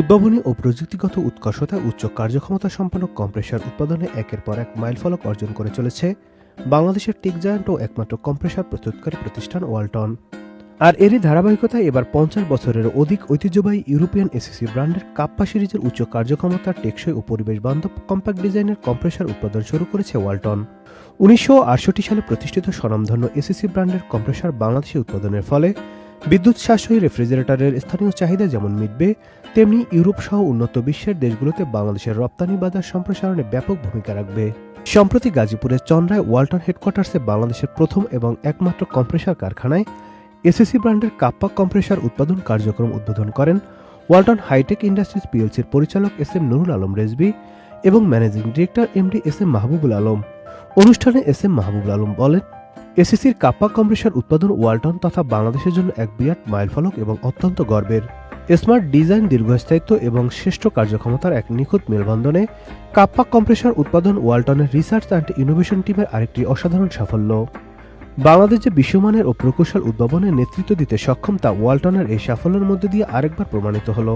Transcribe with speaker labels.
Speaker 1: উদ্ভাবনী ও প্রযুক্তিগত উৎকর্ষতায় উচ্চ কার্যক্ষমতা সম্পন্ন কম্প্রেসার উৎপাদনে একের পর এক মাইলফলক অর্জন করে চলেছে বাংলাদেশের টেক জায়ান্ট ও একমাত্র কম্প্রেসার প্রস্তুতকারী প্রতিষ্ঠান ওয়ালটন। আর এরই ধারাবাহিকতায় এবার পঞ্চাশ বছরের অধিক ঐতিহ্যবাহী ইউরোপিয়ান এসিসি ব্র্যান্ডের কাপ্পা সিরিজের উচ্চ কার্যক্ষমতা, টেকসই ও পরিবেশ বান্ধব কম্প্যাক্ট ডিজাইনের কম্প্রেসার উৎপাদন শুরু করেছে ওয়ালটন। উনিশশো আটষট্টি সালে প্রতিষ্ঠিত স্বনামধন্য এসিসি ব্র্যান্ডের কম্প্রেসার বাংলাদেশে উৎপাদনের ফলে বিদ্যুৎ সাশ্রয়ী রেফ্রিজারেটরের স্থানীয় চাহিদা যেমন মিটবে, তেমনি ইউরোপ সহ উন্নত বিশ্বের দেশগুলোতে বাংলাদেশের রপ্তানি বাজার সম্প্রসারণে ব্যাপক ভূমিকা রাখবে। সম্প্রতি গাজীপুরের চন্দ্রায় ওয়ালটন হেডকোয়ার্টার্সে বাংলাদেশের প্রথম এবং একমাত্র কম্প্রেসার কারখানায় এসএসসি ব্র্যান্ডের কাপ্পা কম্প্রেসার উৎপাদন কার্যক্রম উদ্বোধন করেন ওয়ালটন হাইটেক ইন্ডাস্ট্রিজ পিএলসির পরিচালক এস এম নুরুল আলম রেজবি এবং managing director MD S M Mahbubul Alam. অনুষ্ঠানে এস এম মাহবুবুল আলম বলেন এসিসির কাপ্পা কম্প্রেসার উৎপাদন ওয়ালটন তথা বাংলাদেশের জন্য এক বিরাট মাইলফলক এবং অত্যন্ত গর্বের। স্মার্ট ডিজাইন, দীর্ঘস্থায়িত্ব এবং শ্রেষ্ঠ কার্যক্ষমতার এক নিখুঁত মেলবন্ধনে কাপ্পা কম্প্রেসার উৎপাদন ওয়ালটনের রিসার্চ অ্যান্ড ইনোভেশন টিমের আরেকটি অসাধারণ সাফল্য। বাংলাদেশ বিশ্বমানের ও প্রকৌশল উদ্ভাবনের নেতৃত্ব দিতে সক্ষম তা ওয়ালটনের এই সাফল্যের মধ্যে দিয়ে আরেকবার প্রমাণিত হলো।